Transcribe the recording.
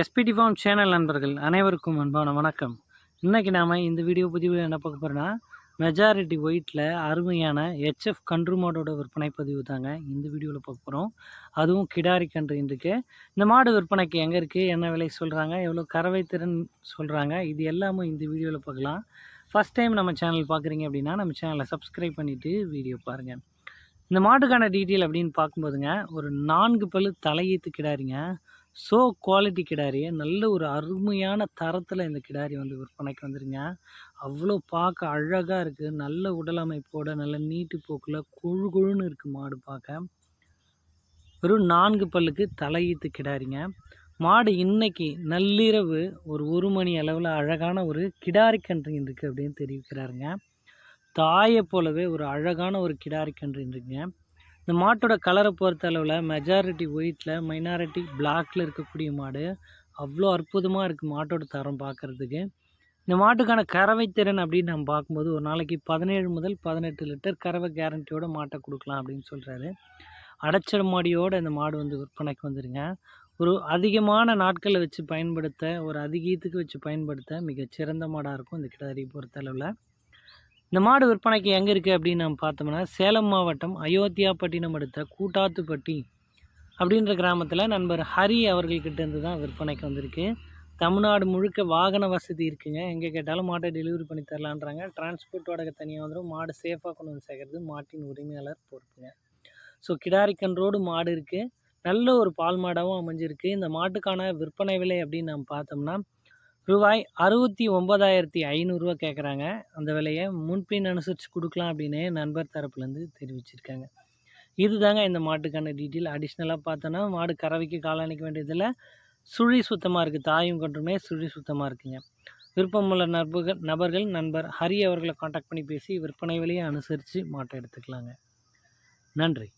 SPD form channel நண்பர்கள் அனைவருக்கும் அன்பான வணக்கம். இன்றைக்கி நாம் இந்த வீடியோ பதிவு என்ன பார்க்க போகிறோன்னா மெஜாரிட்டி ஒயிட்டில் அருமையான ஹெச்எஃப் கன்று மாடோட விற்பனை பதிவு தாங்க இந்த வீடியோவில் பார்க்க போகிறோம் அதுவும் கிடாரி கன்று இன்றைக்கு. இந்த மாடு விற்பனைக்கு எங்கே இருக்குது என்ன விலை சொல்கிறாங்க எவ்வளோ கறவை திறன் சொல்கிறாங்க இது எல்லாமே இந்த வீடியோவில் பார்க்கலாம். ஃபஸ்ட் டைம் நம்ம சேனல் பார்க்குறீங்க அப்படின்னா நம்ம சேனலை சப்ஸ்கிரைப் பண்ணிவிட்டு வீடியோ பாருங்கள் இந்த மாட்டுக்கான டீட்டெயில் அப்படின்னு பார்க்கும்போதுங்க ஒரு நான்கு பல்லு தலையீத்து கிடாரிங்க. ஸோ குவாலிட்டி கிடாரி நல்ல ஒரு அருமையான தரத்தில் இந்த கிடாரி வந்து விற்பனைக்கு வந்துருங்க. அவ்வளோ பார்க்க அழகாக இருக்குது நல்ல உடலமைப்போட நல்ல நீட்டு போக்கில் கொழு கொழுன்னு இருக்குது மாடு பார்க்க. வெறும் நான்கு பல்லுக்கு தலையீத்து கிடாரிங்க. மாடு இன்னைக்கு நள்ளிரவு ஒரு ஒரு மணி அளவில் அழகான ஒரு கிடாரி கன்று இருக்குது அப்படின்னு தெரிவிக்கிறாருங்க. தாயை போலவே ஒரு அழகான ஒரு கிடாரி கன்று இருக்குங்க. இந்த மாட்டோட கலரை பொறுத்தளவில் மெஜாரிட்டி ஒயிட்டில் மைனாரிட்டி பிளாக்கில் இருக்கக்கூடிய மாடு அவ்வளோ அற்புதமாக இருக்குது மாட்டோட தரம் பார்க்குறதுக்கு இந்த மாட்டுக்கான கறவை திறன் அப்படின்னு நம்ம பார்க்கும்போது ஒரு நாளைக்கு பதினேழு முதல் பதினெட்டு லிட்டர் கறவை கேரண்டியோட மாட்டை கொடுக்கலாம் அப்படின்னு சொல்கிறாரு அடைச்சட மாடியோடு இந்த மாடு வந்து விற்பனைக்கு வந்துருங்க. ஒரு அதிகமான நாட்களை வச்சு பயன்படுத்த ஒரு அதிகத்துக்கு வச்சு பயன்படுத்த மிகச்சிறந்த மாடாக இருக்கும் இந்த கிடாரி பொறுத்தளவில். இந்த மாடு விற்பனைக்கு எங்கே இருக்குது அப்படின்னு நம்ம பார்த்தோம்னா சேலம் மாவட்டம் அயோத்தியாப்பட்டினம் அடுத்த கூட்டாத்துப்பட்டி அப்படின்ற கிராமத்தில் நண்பர் ஹரி அவர்கள்கிட்ட இருந்து தான் விற்பனைக்கு வந்திருக்கு. தமிழ்நாடு முழுக்க வாகன வசதி இருக்குங்க. எங்கே கேட்டாலும் மாட்டை டெலிவரி பண்ணி தரலான்றாங்க. டிரான்ஸ்போர்ட் வாடகை தனியாக வந்துடும் மாடு சேஃபாக கொண்டு வந்து சேர்க்கறது மாட்டின் உரிமையாளர் பொறுப்புங்க. ஸோ கிடாரிக்கன் ரோடு மாடு இருக்குது நல்ல ஒரு பால் மாடாகவும் அமைஞ்சிருக்கு. இந்த மாட்டுக்கான விற்பனை விலை அப்படின்னு நம்ம பார்த்தோம்னா ரூபாய் அறுபத்தி ஒம்பதாயிரத்தி ஐநூறுரூவா கேட்குறாங்க அந்த விலையை முன்பின் அனுசரித்து கொடுக்கலாம் அப்படின்னு நண்பர் தரப்புலேருந்து தெரிவிச்சிருக்காங்க. இது தாங்க இந்த மாட்டுக்கான டீட்டெயில். அடிஷ்னலாக பார்த்தோன்னா மாடு கறவைக்கு காலாணிக்க வேண்டியதில் சுழி சுத்தமாக இருக்குது தாயும் கொண்டுமே சுழி சுத்தமாக இருக்குங்க. விருப்பமுள்ள நபர்கள் நபர்கள் நண்பர் ஹரி அவர்களை காண்டாக்ட் பண்ணி பேசி விற்பனை விலையை அனுசரித்து மாட்டை எடுத்துக்கலாங்க. நன்றி.